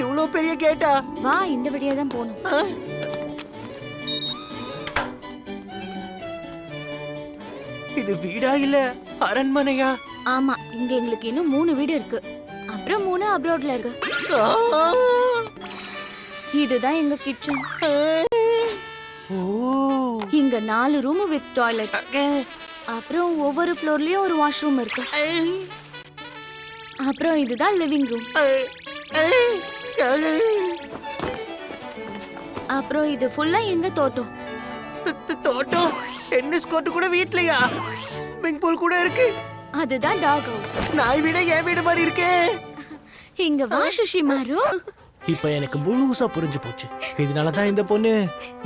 இவ்ளோ பெரிய கேட்டா? வா இந்த வழியா தான் போகணும்? இது வீடா இல்ல அரண்மனையா? ஆமா இங்க எங்களுக்கு இன்னும் மூணு வீடு இருக்கு. அப்புறம் மூணு அப்ராட்ல இருக்கு! இதுதான் எங்க கிச்சன் ஓ. இங்க நாலு ரூம் வித் டாய்லெட் அப்புறம் ஒவ்வொரு ஃப்ளோர்லயும் ஒரு வாஷ்ரூம் இருக்கு. அப்புறம் இதுதான் லிவிங் ரூம் அப்புறம் இது ஃபுல்லா எங்க தோட்டம்? தோட்டம்? டென்னிஸ் கோர்ட் கூட வீட்லயா? ஸ்விம்மிங் பூல் கூட இருக்கு. அதுதான் டாக் ஹவுஸ் நாய் வீட என் வீடு மாதிரி இருக்கே. இங்க வா சுஷி மாரு இப்ப எனக்கு முழுசா புரிஞ்சு போச்சு. இதனாலதான் இந்த பொண்ணு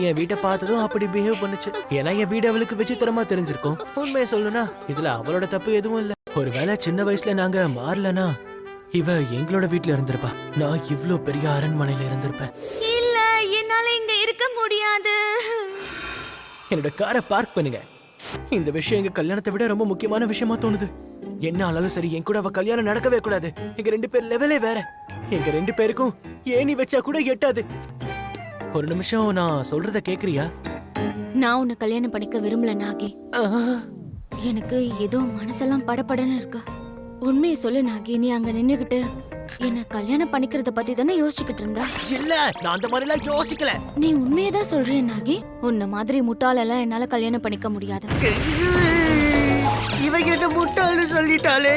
என் வீட்டை பார்த்ததும் அப்படி பிஹேவ் பண்ணுச்சு. ஏன்னா என் வீடு அவளுக்கு விசித்திரமா தெரிஞ்சிருக்கும். உண்மையை சொல்லணும்னா இதுல அவளோட தப்பு எதுவும் இல்ல. ஒருவேளை சின்ன வயசுல நாங்க மாறலனா இவ எங்களோட வீட்ல இருந்திருப்பா. நான் இவ்ளோ பெரிய அரண்மனையில இருந்திருப்பேன். இல்ல என்னால இங்க இருக்க முடியாது. என்னோட காரை பார்க் பண்ணுங்க. இந்த விஷயம் எங்க கல்யாணத்தை விட ரொம்ப முக்கியமான விஷயமா தோணுது. என்ன ஆனாலும் சரி என் கூட அவ கல்யாணம் நடக்கவே கூடாது. எங்க ரெண்டு பேர் லெவலே வேற. எங்க ரெண்டு பேருக்கும் ஏணி வச்சா கூட எட்டாது. ஒரு நிமிஷம் நான் சொல்றத கேக்குறியா? நான் உன்னை கல்யாணம் பண்ணிக்க விரும்பல நாகி. எனக்கு ஏதோ மனசெல்லாம் படபடன்னு இருக்கு. உண்மையை சொல்லு நாகி நீ அங்க நின்னுகிட்டு என்ன கல்யாணம் பண்ணிக்கிறத பத்தி தானே யோசிச்சுக்கிட்டு இருந்த? இல்ல நான் அந்த மாதிரி எல்லாம் யோசிக்கல. நீ உண்மையை தான் சொல்ற நாகி. உன்ன மாதிரி முட்டாளெல்லாம் என்னால கல்யாணம் பண்ணிக்க முடியாது. இவ என்ன முட்டாள்னு சொல்லிட்டாளே.